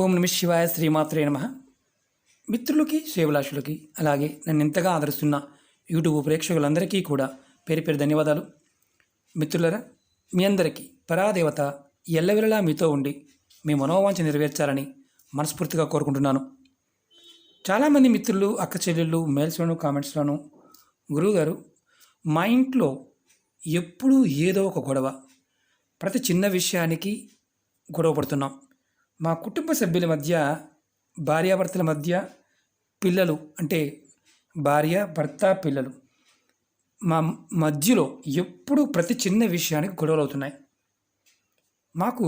ఓం నమ శివాయ శ్రీమాత్రే నమ. మిత్రులకి శ్రేభిలాషులకి అలాగే నన్ను ఎంతగా ఆదరిస్తున్న యూట్యూబ్ ప్రేక్షకులందరికీ కూడా పేరు పేరు ధన్యవాదాలు. మిత్రులరా మీ అందరికీ పరాదేవత ఎల్లవెల్లలా మీతో ఉండి మీ మనోవాంఛ నెరవేర్చాలని మనస్ఫూర్తిగా కోరుకుంటున్నాను. చాలామంది మిత్రులు అక్క చెల్లెళ్ళు మెయిల్స్లోను కామెంట్స్లోను గురువుగారు మా ఇంట్లో ఎప్పుడూ ఏదో ఒక గొడవ. ప్రతి చిన్న విషయానికి గొడవ పడుతున్నాం. మా కుటుంబ సభ్యుల మధ్య భార్యాభర్తల మధ్య పిల్లలు అంటే భార్య భర్త పిల్లలు మా మధ్యలో ఎప్పుడు ప్రతి చిన్న విషయానికి గొడవలు అవుతున్నాయి మాకు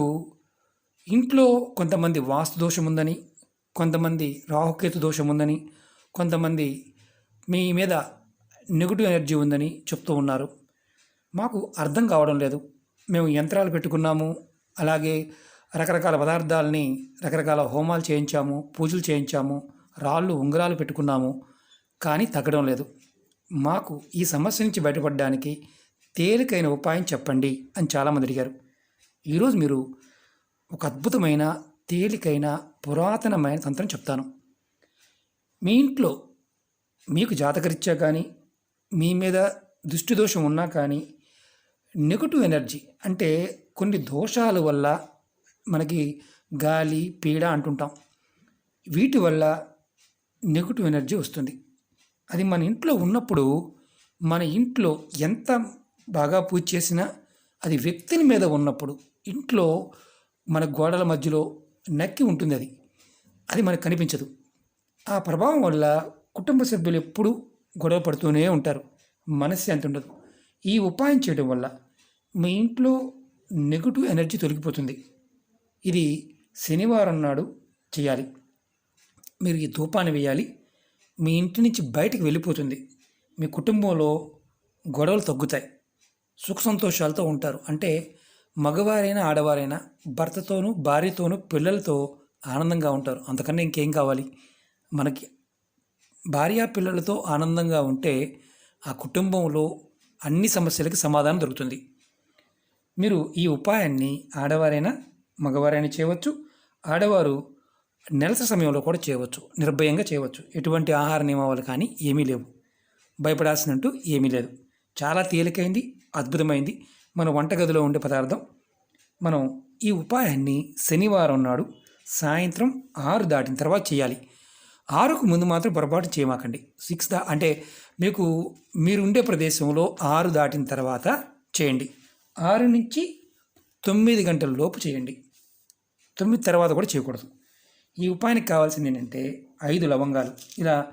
ఇంట్లో కొంతమంది వాస్తు దోషం ఉందని కొంతమంది రాహుకేతు దోషం ఉందని కొంతమంది మీ మీద నెగిటివ్ ఎనర్జీ ఉందని చెప్తూ ఉన్నారు. మాకు అర్థం కావడం లేదు. మేము యంత్రాలు పెట్టుకున్నాము. అలాగే రకరకాల పదార్థాలని రకరకాల హోమాలు చేయించాము పూజలు చేయించాము రాళ్ళు ఉంగరాలు పెట్టుకున్నాము కానీ తగ్గడం లేదు. మాకు ఈ సమస్య నుంచి బయటపడడానికి తేలికైన ఉపాయం చెప్పండి అని చాలామంది అడిగారు. ఈరోజు మీరు ఒక అద్భుతమైన తేలికైన పురాతనమైన తంత్రం చెప్తాను. మీ ఇంట్లో మీకు జాతకరీత్యా కానీ మీ మీద దృష్టి దోషం ఉన్నా కానీ నెగటివ్ ఎనర్జీ అంటే కొన్ని దోషాల వల్ల మనకి గాలి పీడ అంటుంటాం. వీటి వల్ల నెగటివ్ ఎనర్జీ వస్తుంది. అది మన ఇంట్లో ఉన్నప్పుడు మన ఇంట్లో ఎంత బాగా పూజ చేసినా అది వ్యక్తిని మీద ఉన్నప్పుడు ఇంట్లో మన గోడల మధ్యలో నక్కి ఉంటుంది అది. అది మనకు కనిపించదు. ఆ ప్రభావం వల్ల కుటుంబ సభ్యులు ఎప్పుడూ గొడవ పడుతూనే ఉంటారు. మనశ్శాంతి ఉండదు. ఈ ఉపాయం చేయడం వల్ల మీ ఇంట్లో నెగటివ్ ఎనర్జీ తొలగిపోతుంది. ఇది శనివారం నాడు చేయాలి. మీరు ఈ ధూపాన్ని వేయాలి. మీ ఇంటి నుంచి బయటికి వెళ్ళిపోతుంది. మీ కుటుంబంలో గొడవలు తగ్గుతాయి. సుఖ సంతోషాలతో ఉంటారు. అంటే మగవారైనా ఆడవారైనా భర్తతోనూ భార్యతోనూ పిల్లలతో ఆనందంగా ఉంటారు. అంతకన్నా ఇంకేం కావాలి? మనకి భార్య పిల్లలతో ఆనందంగా ఉంటే ఆ కుటుంబంలో అన్ని సమస్యలకి సమాధానం దొరుకుతుంది. మీరు ఈ ఉపాయాన్ని ఆడవారైనా మగవారైనా చేయవచ్చు ఆడవారు నెలస సమయంలో కూడా చేయవచ్చు నిర్భయంగా చేయవచ్చు. ఎటువంటి ఆహార నియమావళి కానీ ఏమీ లేవు. భయపడాల్సినట్టు ఏమీ లేదు. చాలా తేలికైంది అద్భుతమైంది. మన వంటగదిలో ఉండే పదార్థం. మనం ఈ ఉపాయాన్ని శనివారం నాడు సాయంత్రం ఆరు దాటిన తర్వాత చేయాలి. ఆరుకు ముందు మాత్రం పొరపాటు చేయమాకండి. సిక్స్ దా అంటే మీకు మీరు ఉండే ప్రదేశంలో ఆరు దాటిన తర్వాత చేయండి. ఆరు నుంచి తొమ్మిది గంటల లోపు చేయండి. తొమ్మిది తర్వాత కూడా చేయకూడదు. ఈ ఉపాయానికి కావాల్సింది ఏంటంటే ఐదు లవంగాలు. ఇలా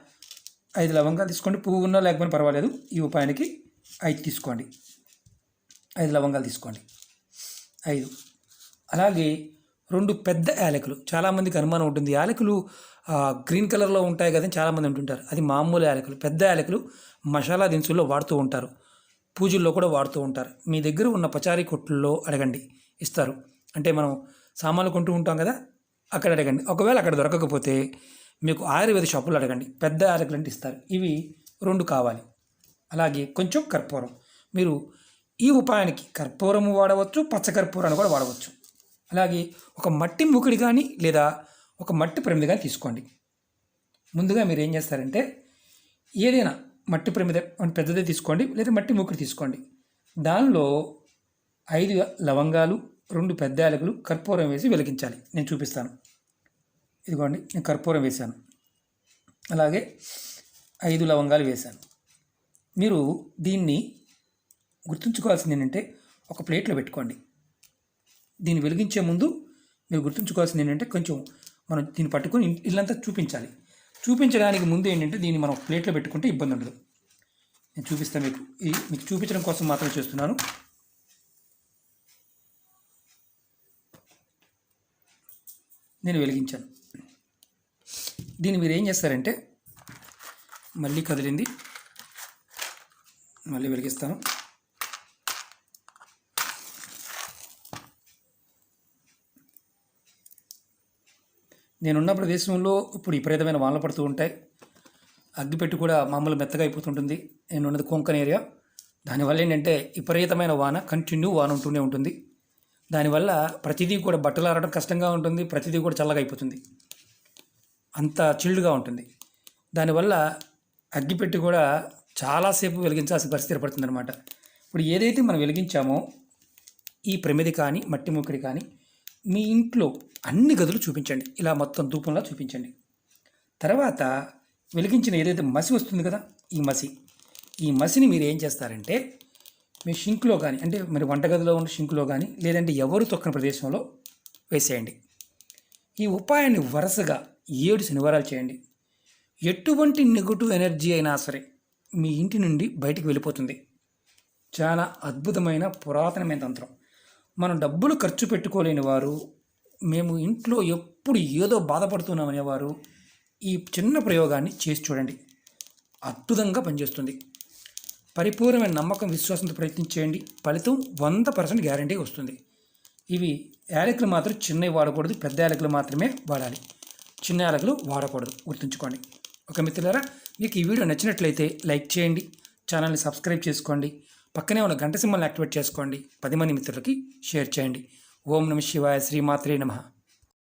ఐదు లవంగాలు తీసుకోండి. పువ్వు ఉన్నా లేకపోయినా పర్వాలేదు. ఈ ఉపాయానికి ఐదు తీసుకోండి. ఐదు లవంగాలు తీసుకోండి. ఐదు. అలాగే రెండు పెద్ద యాలకులు. చాలామందికి అనుమానం ఉంటుంది. యాలకులు గ్రీన్ కలర్లో ఉంటాయి కదా అని చాలామంది అంటుంటారు. అది మామూలు యాలకులు. పెద్ద యాలకులు మసాలా దినుసుల్లో వాడుతూ ఉంటారు. పూజల్లో కూడా వాడుతూ ఉంటారు. మీ దగ్గర ఉన్న పచారీ కొట్టుల్లో అడగండి. ఇస్తారు. అంటే మనం సామాన్లు కొంటూ ఉంటాం కదా అక్కడ అడగండి. ఒకవేళ అక్కడ దొరకకపోతే మీకు ఆయుర్వేద షాపులు అడగండి. పెద్ద యాలకులు ఇస్తారు. ఇవి రెండు కావాలి. అలాగే కొంచెం కర్పూరం. మీరు ఈ ఉపాయానికి కర్పూరము వాడవచ్చు పచ్చకర్పూరాన్ని కూడా వాడవచ్చు. అలాగే ఒక మట్టి మూకుడి కానీ లేదా ఒక మట్టి ప్రమిద కానీ తీసుకోండి. ముందుగా మీరు ఏం చేస్తారంటే ఏదైనా మట్టి ప్రమిద పెద్దదే తీసుకోండి లేదా మట్టి మూకుడి తీసుకోండి. దానిలో ఐదు లవంగాలు రెండు పెద్ద యాలకులు కర్పూరం వేసి వెలిగించాలి. నేను చూపిస్తాను. ఇదిగోండి నేను కర్పూరం వేశాను. అలాగే ఐదు లవంగాలు వేశాను. మీరు దీన్ని గుర్తుంచుకోవాల్సింది ఏంటంటే ఒక ప్లేట్లో పెట్టుకోండి. దీన్ని వెలిగించే ముందు మీరు గుర్తుంచుకోవాల్సింది ఏంటంటే కొంచెం మనం దీన్ని పట్టుకొని ఇల్లంతా చూపించాలి. చూపించడానికి ముందు ఏంటంటే దీన్ని మనం ప్లేట్లో పెట్టుకుంటే ఇబ్బంది ఉండదు నేను చూపిస్తాను మీకు. ఈ మీకు చూపించడం కోసం మాత్రం చేస్తున్నాను. నేను వెలిగించాను. దీన్ని మీరు ఏం చేస్తారంటే మళ్ళీ కదిలింది. మళ్ళీ వెలిగిస్తాను. నేనున్న ప్రదేశంలో ఇప్పుడు విపరీతమైన వానలు పడుతూ ఉంటాయి. అగ్గిపెట్టు కూడా మామూలు మెత్తగా అయిపోతుంటుంది. నేనున్నది కొంకన్ ఏరియా దానివల్ల ఏంటంటే విపరీతమైన వాన కంటిన్యూ వాన ఉంటూనే ఉంటుంది. దానివల్ల ప్రతిదీ కూడా బట్టలు ఆరడం కష్టంగా ఉంటుంది ప్రతిదీ కూడా చల్లగా అయిపోతుంది. అంత చిల్డ్గా ఉంటుంది. దానివల్ల అగ్గిపెట్టి కూడా చాలాసేపు వెలిగించాల్సిన పరిస్థితి ఏర్పడుతుంది అనమాట ఇప్పుడు ఏదైతే మనం వెలిగించామో ఈ ప్రమిది కానీ మట్టి ముక్కడి కానీ మీ ఇంట్లో అన్ని గదులు చూపించండి. ఇలా మొత్తం ధూపంలా చూపించండి. తర్వాత వెలిగించిన ఏదైతే మసి వస్తుంది కదా ఈ మసి. ఈ మసిని మీరు ఏం చేస్తారంటే మీ షింక్లో కానీ అంటే మరి వంటగదిలో ఉన్న షింక్లో కానీ లేదంటే ఎవరు తొక్కని ప్రదేశంలో వేసేయండి. ఈ ఉపాయాన్ని వరుసగా ఏడు శనివారాలు చేయండి. ఎటువంటి నెగటివ్ ఎనర్జీ అయినా సరే మీ ఇంటి నుండి బయటికి వెళ్ళిపోతుంది. చాలా అద్భుతమైన పురాతనమైన తంత్రం. మనం డబ్బులు ఖర్చు పెట్టుకోలేని వారు మేము ఇంట్లో ఎప్పుడు ఏదో బాధపడుతున్నామనేవారు ఈ చిన్న ప్రయోగాన్ని చేసి చూడండి. అద్భుతంగా పనిచేస్తుంది. పరిపూర్ణమైన నమ్మకం విశ్వాసంతో ప్రయత్నించేయండి ఫలితం వంద పర్సెంట్ గ్యారంటీ వస్తుంది. ఇవి యాలకులు మాత్రం చిన్నవి వాడకూడదు. పెద్ద యాలకులు మాత్రమే వాడాలి. చిన్న యాలకులు వాడకూడదు. గుర్తుంచుకోండి. ఒక మిత్రులారా మీకు ఈ వీడియో నచ్చినట్లయితే లైక్ చేయండి. ఛానల్ని సబ్స్క్రైబ్ చేసుకోండి. పక్కనే ఉన్న గంట సింబల్ని యాక్టివేట్ చేసుకోండి. పది మంది మిత్రులకి షేర్ చేయండి. ఓం నమ శివాయ శ్రీమాత్రే నమః.